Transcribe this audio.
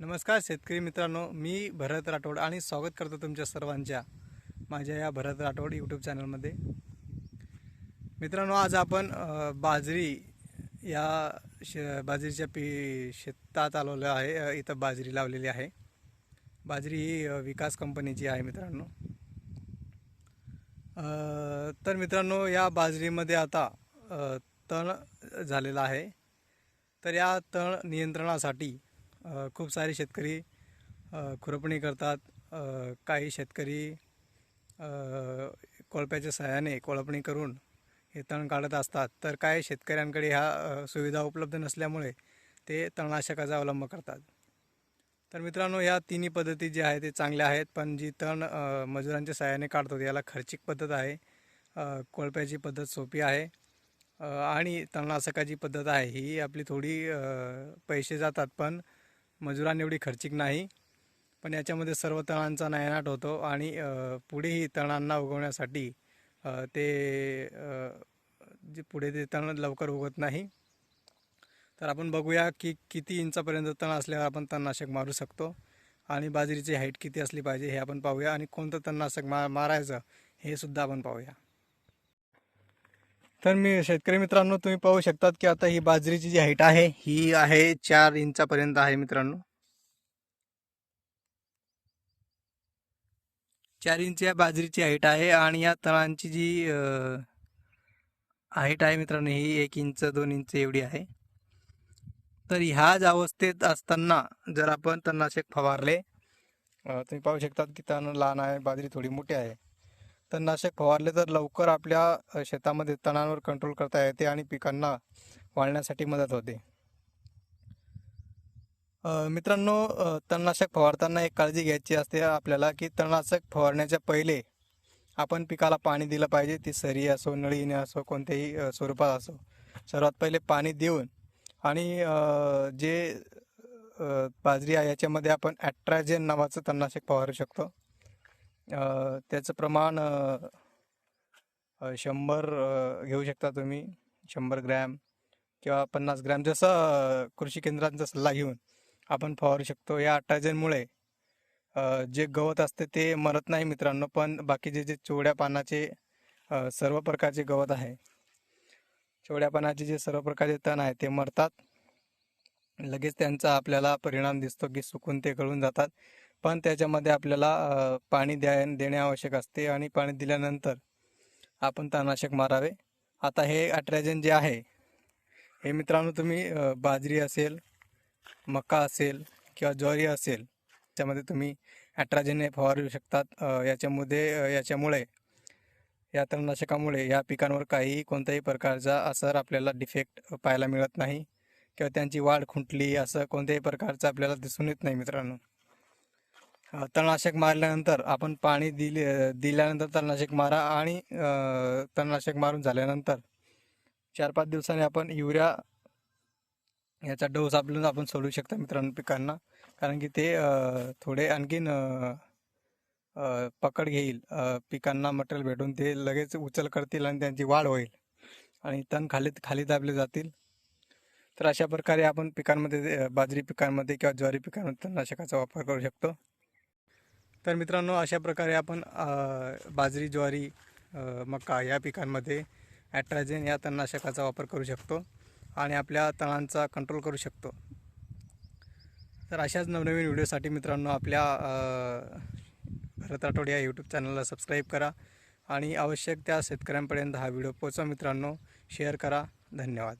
नमस्कार शेतकरी मित्रांनो मी भरत राठोड आणि स्वागत करतो तुमच्या सर्वांच्या माझ्या या भरत राठोड यूट्यूब चॅनलमध्ये मित्रांनो आज आपण बाजरी या शे बाजरीच्या पी शेतात आलेलो आहे इथं बाजरी लावलेली आहे. बाजरी ही विकास कंपनीची आहे मित्रांनो. तर मित्रांनो या बाजरीमध्ये आता तण झालेला आहे. तर या तण नियंत्रणासाठी खूप सारे शेतकरी खुरपणी करतात. काही शेतकरी कोळप्याच्या सहाय्याने कोळपणी करून हे तण काढत असतात. तर काही शेतकऱ्यांकडे ह्या सुविधा उपलब्ध नसल्यामुळे ते तणनाशकाचा अवलंब करतात. तर मित्रांनो या तिन्ही पद्धती जी आहे ते चांगल्या आहेत. पण जी तण मजुरांच्या सहाय्याने काढतो याला खर्चिक पद्धत आहे. कोळप्याची पद्धत सोपी आहे. आणि तणनाशकाची पद्धत आहे. ही आपली थोडी पैसे जातात. पण मजुरांनी एवढी खर्चिक नाही पण याच्यामध्ये सर्व तणांचा नायनाट होतो आणि पुढेही तणांना उगवण्यासाठी ते जे पुढे ते तण लवकर उगवत नाही. तर आपण बघूया की किती इंचापर्यंत तण असल्यावर आपण तणनाशक मारू शकतो आणि बाजरीची हाईट किती असली पाहिजे हे आपण पाहूया आणि कोणतं तणनाशक मा मारायचं हे सुद्धा आपण पाहूया. तर मी शेतकरी मित्रांनो तुम्ही पाहू शकतात की आता ही बाजरीची जी हाईट आहे ही आहे चार इंचापर्यंत आहे मित्रांनो. चार इंच या बाजरीची हाईट आहे आणि या तणांची जी हाईट आहे मित्रांनो ही एक इंच दोन इंच एवढी आहे. तर ह्याच अवस्थेत असताना जर आपण तणनाशक फवारले तुम्ही पाहू शकतात की तण लहान आहे बाजरी थोडी मोठी आहे. तणनाशक फवारले तर लवकर आपल्या शेतामध्ये तणांवर कंट्रोल करता येते आणि पिकांना वाढण्यासाठी मदत होते. मित्रांनो तणनाशक फवारताना एक काळजी घ्यायची असते आपल्याला की तणनाशक फवारण्याच्या पहिले आपण पिकाला पाणी दिलं पाहिजे. ती सरी असो नळीने असो कोणत्याही स्वरूपात असो. सर्वात पहिले पाणी देऊन आणि जे बाजरी आहे याच्यामध्ये आपण ॲट्राजेन नावाचं तणनाशक फवारू शकतो. त्याचं प्रमाण शंभर घेऊ शकता तुम्ही. शंभर ग्रॅम किंवा पन्नास ग्रॅम जसं कृषी केंद्रांचा सल्ला घेऊन आपण फवारू शकतो. या अटायजनमुळे जे गवत असते ते मरत नाही मित्रांनो पण बाकीचे जे चोड्या पानाचे सर्व प्रकारचे गवत आहे. चोड्या पानाचे जे सर्व प्रकारचे तण आहे ते मरतात. लगेच त्यांचा आपल्याला परिणाम दिसतो की सुकून ते गळून जातात. पण त्याच्यामध्ये आपल्याला पाणी द्या देणे आवश्यक असते आणि पाणी दिल्यानंतर आपण तणनाशक मारावे. आता हे अट्रॅजन जे आहे हे मित्रांनो तुम्ही बाजरी असेल मका असेल किंवा ज्वारी असेल त्याच्यामध्ये तुम्ही ॲट्राजेन हे फवारू शकतात. याच्यामध्ये याच्यामुळे या तणनाशकामुळे या पिकांवर काहीही कोणत्याही प्रकारचा असर आपल्याला डिफेक्ट पाहायला मिळत नाही किंवा त्यांची वाढ खुंटली असं कोणत्याही प्रकारचं आपल्याला दिसून येत नाही मित्रांनो. तणनाशक मारल्यानंतर आपण पाणी दिले दिल्यानंतर तणनाशक मारा आणि तणनाशक मारून झाल्यानंतर चार पाच दिवसांनी आपण युरिया याचा डोस आपल्याला आपण सोडू शकता मित्रांनो पिकांना. कारण की ते थोडे आणखीन पकड घेईल. पिकांना मटेरियल भेटून ते लगेच उचल करतील आणि त्यांची वाढ होईल. आणि तण खाली खाली दाबले जातील. तर अशा प्रकारे आपण पिकांमध्ये बाजरी पिकांमध्ये किंवा ज्वारी पिकांमध्ये तणनाशकाचा वापर करू शकतो. तर मित्रांनो अशा प्रकारे आपण बाजरी ज्वारी मका या पिकांमध्ये ॲट्राजेन या तणनाशकाचा वापर करू शकतो आणि आपल्या तणांचा कंट्रोल करू शकतो. तर अशाच नवनवीन व्हिडिओसाठी मित्रांनो आपल्या भरत आठवड या यूट्यूब चॅनलला सबस्क्राईब करा आणि आवश्यक त्या शेतकऱ्यांपर्यंत हा व्हिडिओ पोचा मित्रांनो. शेअर करा. धन्यवाद.